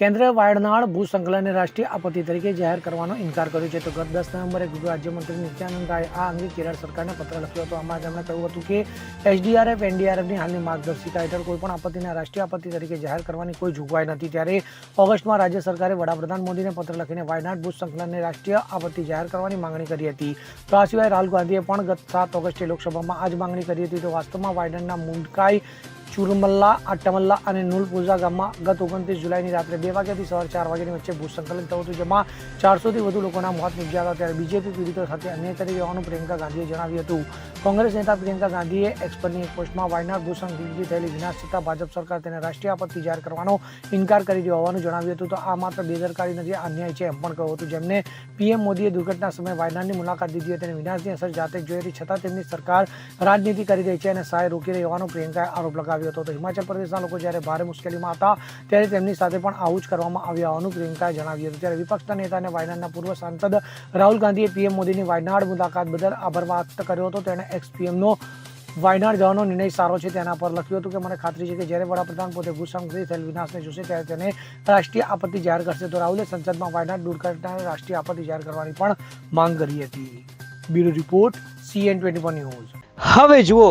કેન્દ્રએ વાયડનાળ ભૂસંકલનને રાષ્ટ્રીય આપત્તિ તરીકે જાહેર કરવાનો ઇનકાર કર્યો છે. તો ગત દસ નવેમ્બરે ગૃહ રાજ્યમંત્રી નિત્યાનંદ રાયે આ અંગે કેરળ સરકારને પત્ર લખ્યો હતો. આમાં તેમણે કહ્યું હતું કે એસડીઆરએફ એનડીઆરએફની હાલની માર્ગદર્શિકા હેઠળ કોઈપણ આપત્તિને રાષ્ટ્રીય આપત્તિ તરીકે જાહેર કરવાની કોઈ જોગવાઈ નથી. ત્યારે ઓગસ્ટમાં રાજ્ય સરકારે વડાપ્રધાન મોદીને પત્ર લખીને વાયનાડ ભૂસંકલનને રાષ્ટ્રીય આપત્તિ જાહેર કરવાની માંગણી કરી હતી. તો આ સિવાય રાહુલ ગાંધીએ પણ ગત સાત ઓગસ્ટે લોકસભામાં આ જ માંગણી કરી હતી. તો વાસ્તવમાં વાયડનના મુંડકાઈ ચુરમલ્લા, આટમલ્લા અને નુલપુઝા ગામમાં ગત ઓગણત્રીસ જુલાઈની રાત્રે બે વાગ્યાથી સવારે ચાર વાગ્યાની વચ્ચે ભૂસંકલન થયું હતું, જેમાં ચારસોથી વધુ લોકોના મોત નિપજ્યા હતા. ત્યારે બીજેપી પીડિતો સાથે અન્ય કરી રહેવાનું પ્રિયંકા ગાંધીએ જણાવ્યું હતું. કોંગ્રેસ નેતા પ્રિયંકા ગાંધીએ એક્સ પરની એક પોસ્ટમાં વાયનાડ ભૂસંકલનથી થયેલી વિનાશ છતાં ભાજપ સરકાર તેને રાષ્ટ્રીય આપત્તિ જાહેર કરવાનો ઇનકાર કરી દીધો હોવાનું જણાવ્યું હતું. તો આ માત્ર બેદરકારી નથી અન્યાય છે એમ પણ કહ્યું હતું. જેમને પીએમ મોદીએ દુર્ઘટના સમયે વાયનાડની મુલાકાત લીધી હતી અને વિનાશની અસર જાતે જ જોઈ હતી છતાં તેમની સરકાર રાજનીતિ કરી રહી છે અને સહાય રોકી રહી હોવાનો પ્રિયંકાએ આરોપ લગાવ્યો હતો. તો હિમાચલ પ્રદેશના લોકો જ્યારે ભારે મુશ્કેલીમાં હતા, ત્યારે તેમની સાથે પણ આવું જ કરવામાં આવ્યું હોવાનું પ્રિયંકાએ જણાવ્યું હતું. ત્યારે વિપક્ષના નેતા અને વાયનાડના પૂર્વ સાંસદ રાહુલ ગાંધીએ પીએમ મોદીની વાયનાડ મુલાકાત બદલ આભાર વ્યક્ત કર્યો હતો. તેણે એક્સ પીએમનો વાયનાડ જવાનો નિર્ણય સારો છે તેના પર લખ્યું હતું કે, મને ખાતરી છે કે જ્યારે વડાપ્રધાન પોતે ભૂસંકથી થયેલ વિનાશને જોશે, ત્યારે તેને રાષ્ટ્રીય આપત્તિ જાહેર કરશે. તો રાહુલે સંસદમાં વાયનાડ દુર્ઘટનાને રાષ્ટ્રીય આપત્તિ જાહેર કરવાની પણ માંગ કરી હતી. Bureau report CN twenty news. હવે જુઓ